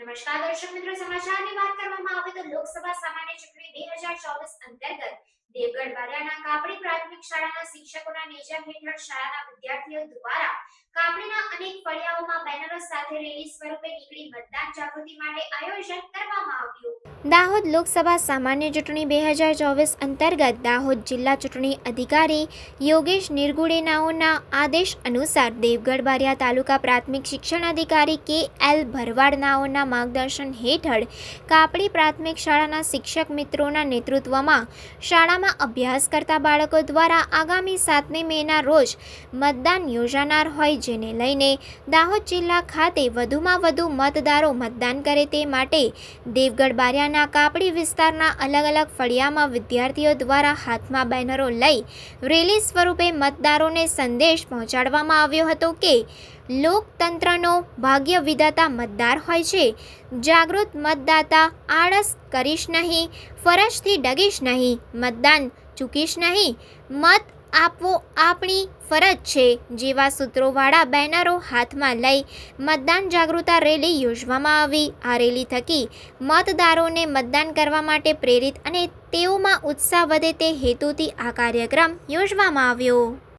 નમસ્કાર દર્શક મિત્રો, સમાચારની વાત કરવામાં આવે તો લોકસભા સામાન્ય ચૂંટણી બે હજાર ચોવીસ અંતર્ગત દેવગઢ બારિયાના કાપડી પ્રાથમિક શાળાના શિક્ષકોના નેજા હેઠળ શાળાના વિદ્યાર્થીઓ દ્વારા કાપડીના અનેક ફળિયાઓમાં બેનરો સાથે રેલી સ્વરૂપે નીકળી મતદાન જાગૃતિ માટે આયોજન કરવામાં દાહોદ લોકસભા સામાન્ય ચૂંટણી બે હજાર ચોવીસ અંતર્ગત દાહોદ જિલ્લા ચૂંટણી અધિકારી યોગેશ નિર્ગુડેનાઓના આદેશ અનુસાર દેવગઢ બારિયા તાલુકા પ્રાથમિક શિક્ષણ અધિકારી કે એલ ભરવાડનાઓના માર્ગદર્શન હેઠળ કાપડી પ્રાથમિક શાળાના શિક્ષક મિત્રોના નેતૃત્વમાં શાળામાં અભ્યાસ કરતા બાળકો દ્વારા આગામી સાતમી મેના રોજ મતદાન યોજાનાર હોય જેને લઈને દાહોદ જિલ્લા ખાતે વધુમાં વધુ મતદારો મતદાન કરે તે માટે દેવગઢ બારિયાના કાપડી વિસ્તારના અલગ અલગ ફળિયામાં વિદ્યાર્થીઓ દ્વારા હાથમાં બેનરો લઈ રેલી સ્વરૂપે મતદારોને સંદેશ પહોંચાડવામાં આવ્યો હતો કે લોકતંત્રનો ભાગ્ય વિધાતા મતદાર હોય છે. જાગૃત મતદાતા આળસ કરીશ નહીં, ફરજથી ડગીશ નહીં, મતદાન ચૂકીશ નહીં. મત આપવો આપણી ફરજ છે, જેવા સૂત્રોવાળા બેનરો હાથમાં લઈ મતદાન જાગૃતા રેલી યોજવામાં આવી. આ રેલી થકી મતદારોને મતદાન કરવા માટે પ્રેરિત અને તેઓમાં ઉત્સાહ વધે તે હેતુથી આ કાર્યક્રમ યોજવામાં આવ્યો.